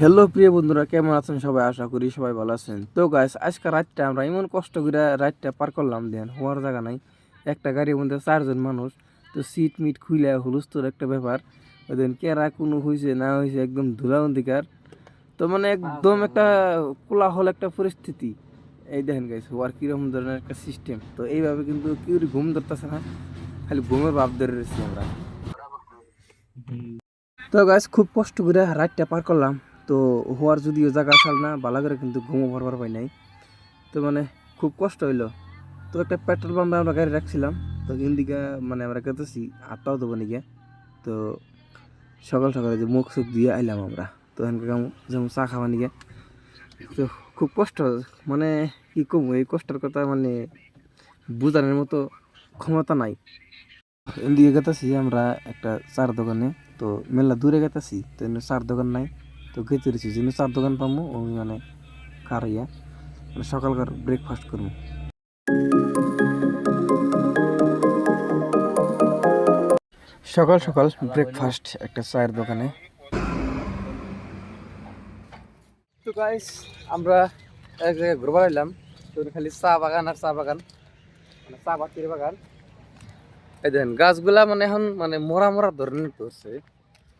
Hello প্রিয় বন্ধুরা, কেমন আছেন সবাই? আশা করি সবাই ভালো আছেন। তো গাইস আজকে রাতটা আমরা এমন কষ্ট করে রাতটা পার করলাম, দেন হওয়ার জায়গা নাই। একটা গাড়ির মধ্যে চারজন মানুষ, তো সিট মিট খুইলে হুলস্থুর একটা ব্যাপার। ওদের কেরা কোনো হয়েছে না হয়েছে একদম ধুলা অধিকার তো মানে একদম একটা কোলাহল, একটা পরিস্থিতি। এই দেখেন গাইস হওয়ার কীরকম ধরনের একটা সিস্টেম তো এইভাবে কিন্তু কেউ ঘুম ধরতেছে না, খালি ঘুমের ভাব ধরে রয়েছি আমরা। তো গাছ খুব কষ্ট করে রাতটা পার করলাম। তো হওয়ার যদিও জায়গা আসাল না ভালো করে কিন্তু ঘুমো ভরবার পাই নাই। তো মানে খুব কষ্ট হইল। তো একটা পেট্রোল পাম্পে আমরা গাড়ি রাখছিলাম। তো ইন্দিকা মানে আমরা কেতেছি আটটাও দেবো নাকি। তো সকাল সকালে যে মুখ সুখ দিয়ে আইলাম আমরা। তো এখানকার যেমন চা খাওয়া নিকে। তো খুব কষ্ট মানে কি কম, এই কষ্টের কথা মানে বোঝানোর মতো ক্ষমতা নাই। এদিকে গেতেছি আমরা একটা চার দোকানে, তো মেলা দূরে গেতেছি, তো চার দোকান নাই। তো গেতে রয়েছি যেন চার দোকান পাবো ওই মানে কার ইয়া মানে সকালকার ব্রেকফাস্ট করব সকাল সকাল ব্রেকফাস্ট একটা চায়ের দোকানে। তো গাইস আমরা এক জায়গায় ঘুরবার এলাম তো খালি চা বাগান আর চা বাগান মানে চা বাতির বাগান। এই দেখেন গাছগুলা মানে এখন মানে মরা মরা ধরনের ধরছে।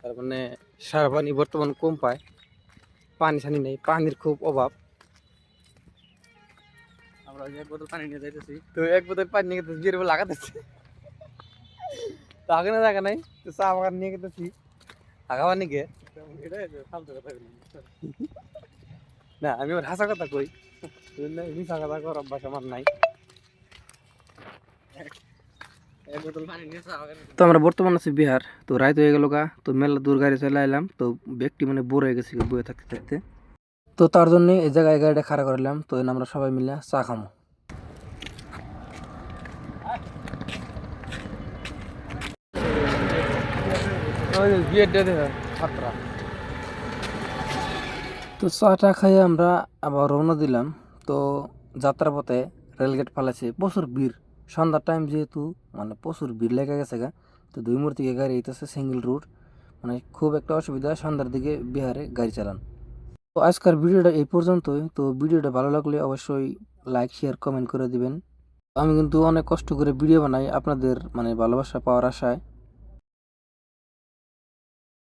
তার মানে সার পানি বর্তমান কম পায়। পানি সানি নেই পানির খুব অভাব। আমরা এক বোতল পানি নিয়ে যাইতেছি। তো এক বোতল পানি নিয়ে গেতেছি বিয়ের লাগাতেছি। তো আগে না জায়গা নাই তো চা বাগান নিয়ে গেতেছি। না আমি ওর হাসা কথা কই। মিশা কথা কর অভ্যাস আমার নাই। তো আমরা বর্তমানে আছি বিহার তো রাত হয়ে গেল গা তো মেলা দূর গাড়ি চলে এলাম তো ব্যক্তি মানে বোর হয়ে গেছে বয়ে থাকতে থাকতে। তো তার জন্য এই জায়গায় গাড়িটা খাড়া করলাম তো আমরা সবাই মিলে চা খামো। তো চাটা খাইয়ে আমরা আবার রওনা দিলাম তো যাত্রা পথে রেলগেট ফালাইছে প্রচুর ভিড়। সন্ধ্যার টাইম যেহেতু মানে প্রচুর ভিড় লেগে গেছে গা, তো দুই মূর্তিকে গাড়ি এইতেছে সিঙ্গেল রুট মানে খুব একটা অসুবিধা সন্ধ্যার দিকে বিহারে গাড়ি চালান। তো আজকের ভিডিওটা এই পর্যন্তই, তো ভিডিওটা ভালো লাগলে অবশ্যই লাইক শেয়ার কমেন্ট করে দিবেন। আমি কিন্তু অনেক কষ্ট করে ভিডিও বানাই আপনাদের মানে ভালোবাসা পাওয়ার আশায়।